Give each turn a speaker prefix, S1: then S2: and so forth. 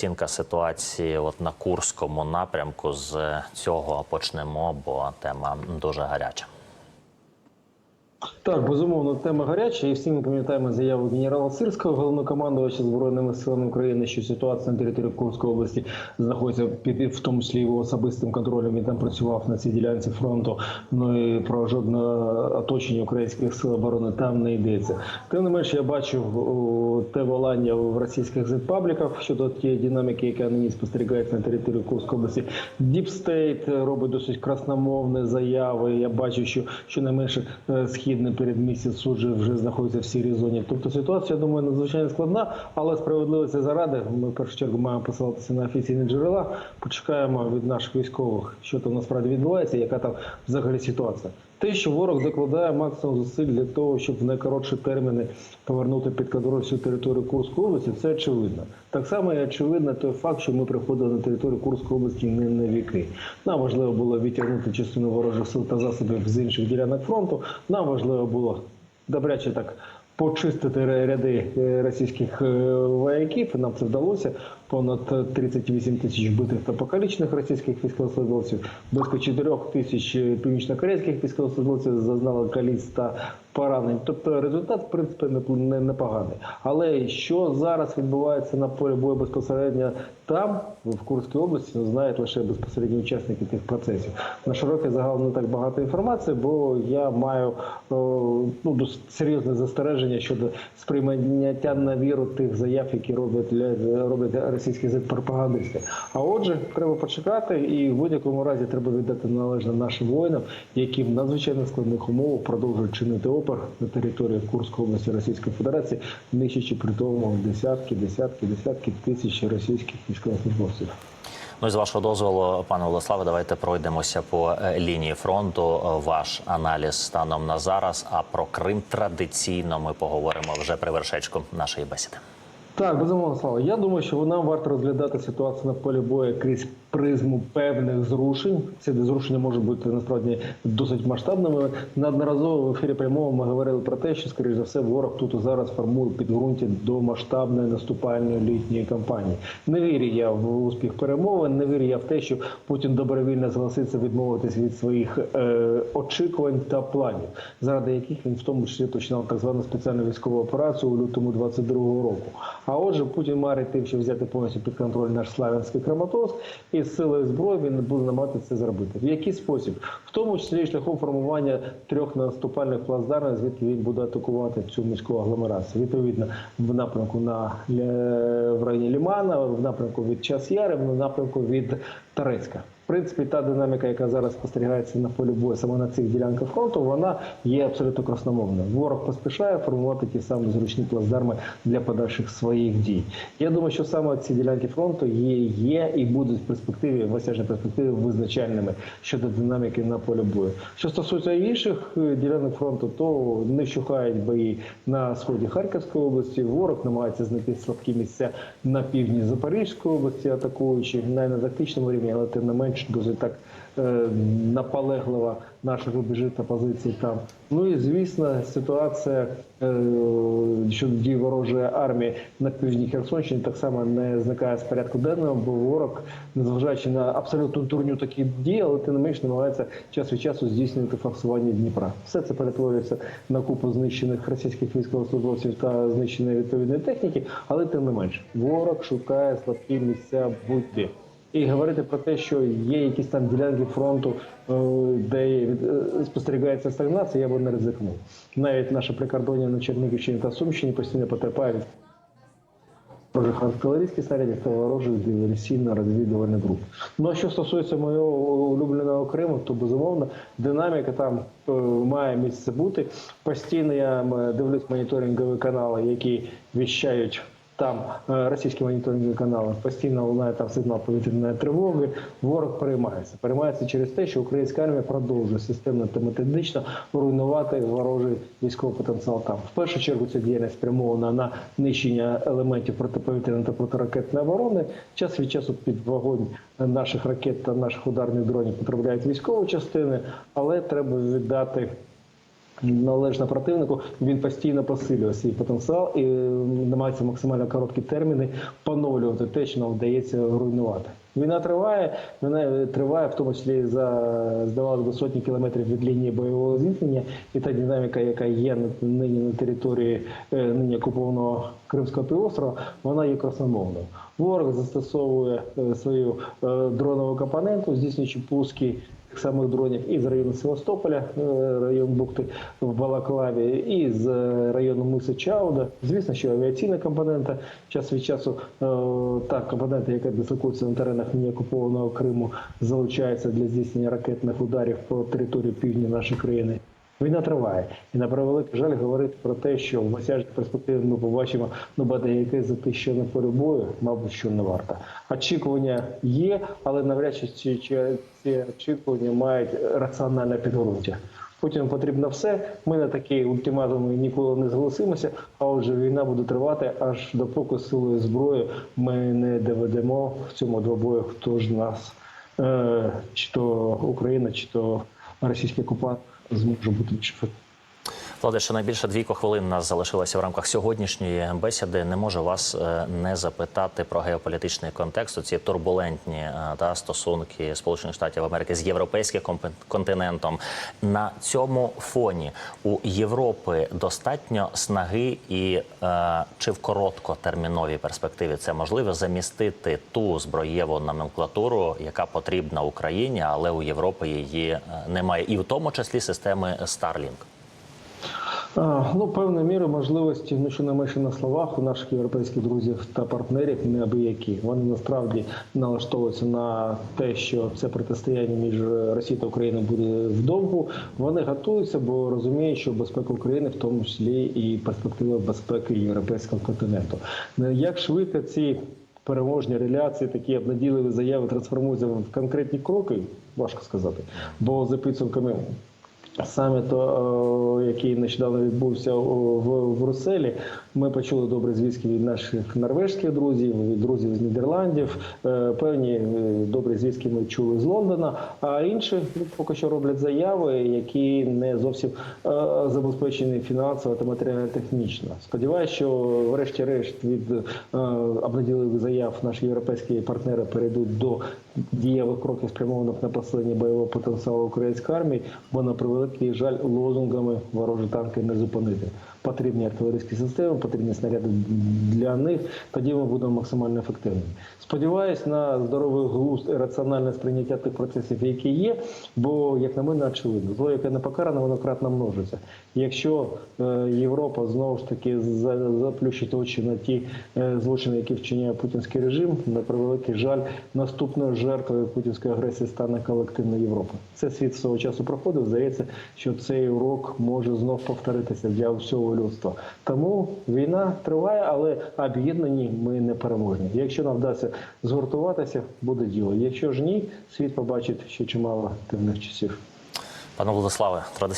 S1: оцінка ситуації от на Курському напрямку. З цього почнемо, бо тема дуже гаряча.
S2: Так, безумовно, тема гаряча, і всі ми пам'ятаємо заяву генерала Сирського, головнокомандувача збройними силами України, що ситуація на території Курської області знаходиться під в тому числі його особистим контролем. Він там працював на цій ділянці фронту. Ну і про жодне оточення українських сил оборони там не йдеться. Тим не менше, я бачив те волання в російських зетпабліках щодо тієї динаміки, яка нині спостерігається на території Курської області. Діпстейт робить досить красномовні заяви. Я бачу, що щонайменше е, східне передмістя суджі вже знаходиться в сірій зоні. Тобто ситуація, я думаю, надзвичайно складна, але справедливості заради. Ми в першу чергу маємо посилатися на офіційні джерела. Почекаємо від наших військових, що там насправді відбувається, яка там взагалі ситуація. Те, що ворог докладає максимум зусиль для того, щоб в найкоротші терміни повернути під контроль всю територію Курської області, це очевидно. Так само і очевидно той факт, що ми приходили на територію Курської області не на віки. Нам важливо було відтягнути частину ворожих сил та засобів з інших ділянок фронту. Нам важливо було добряче так. Почистити ряди е, російських е, вояків, нам це вдалося. Понад 38 тисяч вбитих та покалічених російських військовослужбовців, близько 4 тисяч північно-корейських військовослужбовців зазнали каліць та поранень. Тобто результат, в принципі, не- не- непоганий. Але що зараз відбувається на полі бою безпосередньо там, в Курській області, ну, знають лише безпосередні учасники тих процесів. На широкий загал не так багато інформації, бо я маю ну, досить серйозне застереження щодо сприйняття на віру тих заяв, які роблять, роблять російські пропагандисти. А отже, треба почекати, і в будь-якому разі треба віддати належне нашим воїнам, які в надзвичайно складних умовах продовжують чинити опір на території Курської області Російської Федерації, нищачи при тому десятки, десятки, десятки тисяч російських військовослужбовців.
S1: Ну і з вашого дозволу, пане Владиславе, давайте пройдемося по е, лінії фронту. Е, Ваш аналіз станом на зараз. А про Крим традиційно ми поговоримо вже при вершечку нашої бесіди.
S2: Так, безумовно, слава. Я думаю, що нам варто розглядати ситуацію на полі бою крізь призму певних зрушень. Ці зрушення можуть бути насправді досить масштабними. Неодноразово в ефірі прямого ми говорили про те, що, скоріш за все, ворог тут зараз формує підґрунті до масштабної наступальної літньої кампанії. Не вірю я в успіх перемовин, не вірю я в те, що Путін добровільно зголоситься відмовитись від своїх е, очікувань та планів, заради яких він в тому числі починав так звану спеціальну військову операцію у лютому 22-го року. А отже, Путін марить тим, що взяти повністю під контроль наш Славянський Краматорськ, і з силою зброї він буде намагатися це зробити. В який спосіб? В тому числі шляхом формування трьох наступальних плацдармів, звідки він буде атакувати цю міську агломерацію. Відповідно, в напрямку на в районі Лімана, в напрямку від Час Яри, в напрямку від Торецька. Принципі, та динаміка, яка зараз спостерігається на полі бою саме на цих ділянках фронту, вона є абсолютно красномовною. Ворог поспішає формувати ті самі зручні плацдарми для подальших своїх дій. Я думаю, що саме ці ділянки фронту є, є і будуть в перспективі, в осяжній перспективі визначальними щодо динаміки на полі бою. Що стосується інших е, ділянок фронту, то не вщухають бої на сході Харківської області. Ворог намагається знайти слабкі місця на півдні Запорізької області, атакуючи на тактичному рівні, але тим не менш досить так е, наполеглива наших рубежів та там. Ну і звісно, ситуація е, щодо дій ворожої армії на півдні Херсонщині так само не зникає з порядку денного, бо ворог, незважаючи на абсолютну турню такі дії, але тим не менш намагається час від часу здійснювати форсування Дніпра. Все це перетворюється на купу знищених російських військовослужбовців та знищеної відповідної техніки, але тим не менш ворог шукає слабкі місця будь-де. І говорити про те, що є якісь там ділянки фронту, е, де е, спостерігається стагнація, я би не ризикнув. Навіть наше прикордоння на Чернігівщині та Сумщині постійно потерпає від ворожих артилерійських снарядів та ворожих диверсійно-розвідувальних груп. Ну а що стосується моєго улюбленого Криму, то безумовно динаміка там е, має місце бути. Постійно я дивлюсь моніторингові канали, які віщають. Там е, російські моніторингові канали постійно лунає там сигнал повітряної тривоги. Ворог переймається. Переймається через те, що українська армія продовжує системно та методично руйнувати ворожий військовий потенціал. Там в першу чергу ця діяльність спрямована на нищення елементів протиповітряної та протиракетної оборони. Час від часу під вогонь наших ракет та наших ударних дронів потрапляють військові частини, але треба віддати належно противнику, він постійно посилює свій потенціал і е, намагається максимально короткі терміни поновлювати те, що нам вдається руйнувати. Війна триває, вона триває в тому числі за здавалося би сотні кілометрів від лінії бойового зіткнення, і та динаміка, яка є нині на території е, нині окупованого Кримського півострова, вона є красномовною. Ворог застосовує е, свою е, дронову компоненту, здійснюючи пуски тих самих дронів із району Севастополя, е, район Бухти в Балаклаві, і з е, району Миси Чауда. Звісно, що авіаційна компонента час від часу е, та компонента, яка дислокується на теренах неокупованого Криму, залучається для здійснення ракетних ударів по території півдня нашої країни. Війна триває, і на превеликий жаль говорити про те, що в осяжній перспективі ми побачимо ну яке за те, що на полі бою, мабуть, що не варто. Очікування є, але навряд чи ці очікування мають раціональне підґрунтя. Путіну потрібно все. Ми на такі ультиматуми ніколи не зголосимося. А отже, війна буде тривати аж допоки силою зброї ми не доведемо в цьому двобою, хто ж нас, е, чи то Україна, чи то російський окупант зможе бути більш ефективним.
S1: Влади, ще найбільше двійко хвилин нас залишилося в рамках сьогоднішньої бесіди. Не можу вас е, не запитати про геополітичний контекст. Ці турбулентні е, та стосунки Сполучених Штатів Америки з європейським континентом. На цьому фоні у Європи достатньо снаги і е, чи в короткотерміновій перспективі це можливо замістити ту зброєву номенклатуру, яка потрібна Україні, але у Європи її немає, і в тому числі системи Starlink.
S2: Ну, певною мірою можливості, ну що не менше на словах у наших європейських друзів та партнерів неабиякі. Вони насправді налаштовуються на те, що це протистояння між Росією та Україною буде вдовгу. Вони готуються, бо розуміють, що безпека України, в тому числі і перспектива безпеки європейського континенту. Ну, Як швидко ці переможні реляції, такі обнадійливі заяви трансформуються в конкретні кроки, важко сказати. Бо за підсумками саміту, е, який нещодавно відбувся в, Брюсселі, ми почули добрі звістки від наших норвежських друзів, від друзів з Нідерландів. Е, Певні е, добрі звістки ми чули з Лондона. А інші поки що роблять заяви, які не зовсім забезпечені фінансово та матеріально-технічно. Сподіваюся, що врешті-решт від обнадійливих заяв наші європейські партнери перейдуть до дієвих кроків, спрямованих на посилення бойового потенціалу української армії, бо на превеликий жаль лозунгами ворожі танки не зупинити. Потрібні артилерійські системи, потрібні снаряди для них. Тоді ми будемо максимально ефективними. Сподіваюсь на здоровий глузд і раціональне сприйняття тих процесів, які є. Бо, як на мене, очевидно, зло, яке не покаране, воно кратно множиться. Якщо е, Європа знову ж таки за- заплющить очі на ті е, злочини, які вчиняє путінський режим, на превеликий жаль, наступною жертвою путінської агресії стане колективна Європа. Це світ свого часу проходив. Здається, що цей урок може знов повторитися для всього людства. Тому війна триває, але об'єднані ми не переможні. Якщо нам вдасться згуртуватися, буде діло. Якщо ж ні, світ побачить ще чимало темних часів.
S1: Пане Владиславе, традиційно.